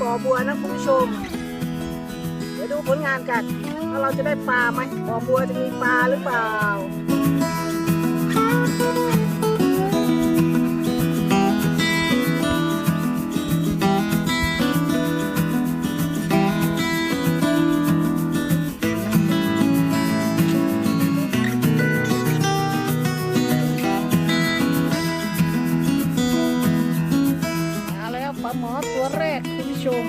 ปอบัวนะคุณผู้ชม เดี๋ยวดูผลงานกันว่าเราจะได้ปลาไหมปอบัวจะมีปลาหรือเปล่า กคุณผู้ชม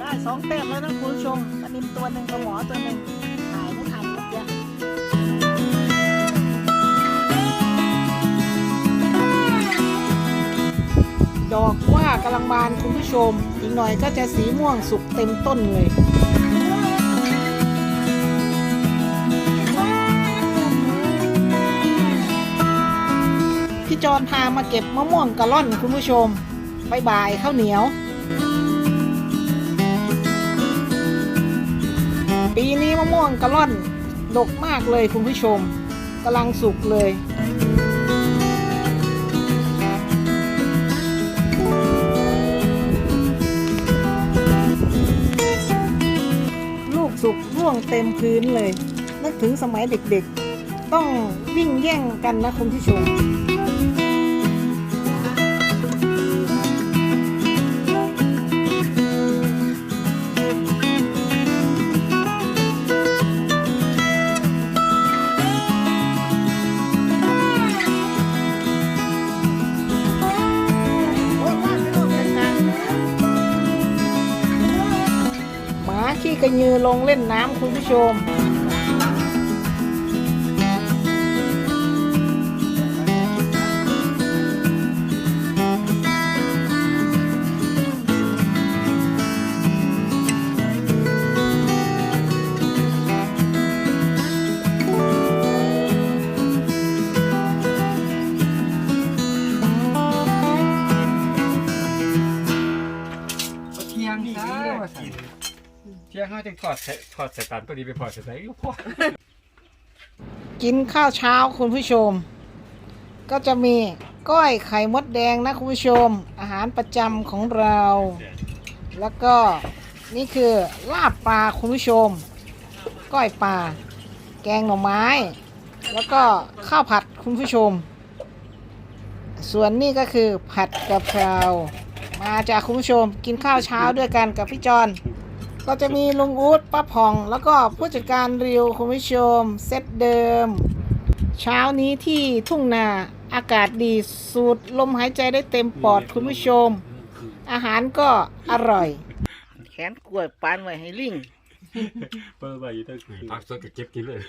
ได้สองเต็มแล้วนะคุณผู้ชมปนิมตัวหนึ่งปลาหมอตัวหนึ่งถ่ายไม่ทันเมื่อกี้ดอกว่ากำลังบานคุณผู้ชม อีกหน่อยก็จะสีม่วงสุกเต็มต้นเลย พี่จอนพามาเก็บมะม่วงกะล่อนคุณผู้ชมบายบายข้าวเหนียว ปีนี้มะม่วงกะล่อนดกมากเลยคุณผู้ชมกำลังสุกเลยลูกสุกร่วงเต็มพื้นเลย นึกถึงสมัยเด็กๆ ต้องวิ่งแย่งกันนะคุณผู้ชม กระยือลงเล่นน้ำคุณผู้ชม เที่ยงเช้า เที่ยงเขาจะถอดใส่ถอดใส่ตันพอดีไปถอดใส่ไหนก็พอกินข้าวเช้าคุณผู้ชม ก็จะมีก้อยไข่มดแดงนะคุณผู้ชม อาหารประจำของเรา แล้วก็นี่คือลาบปลาคุณผู้ชม ก้อยปลาแกงหน่อไม้ แล้วก็ข้าวผัดคุณผู้ชม ส่วนนี่ก็คือผัดกะเพรามาจากคุณผู้ชมกินข้าวเช้าด้วยกันกับพี่จอน ก็จะมีลุงอู๊ดป้าผ่อง แล้วก็ผู้จัดการริวคุณผู้ชมเซตเดิม เช้านี้ที่ทุ่งนาอากาศดีสูดลมหายใจได้เต็มปอดคุณผู้ชม อาหารก็อร่อย แขนกล้วยปานไว้ให้ลิงเปิดไปอยู่ตั้งพักสดก็เก็บกินเลย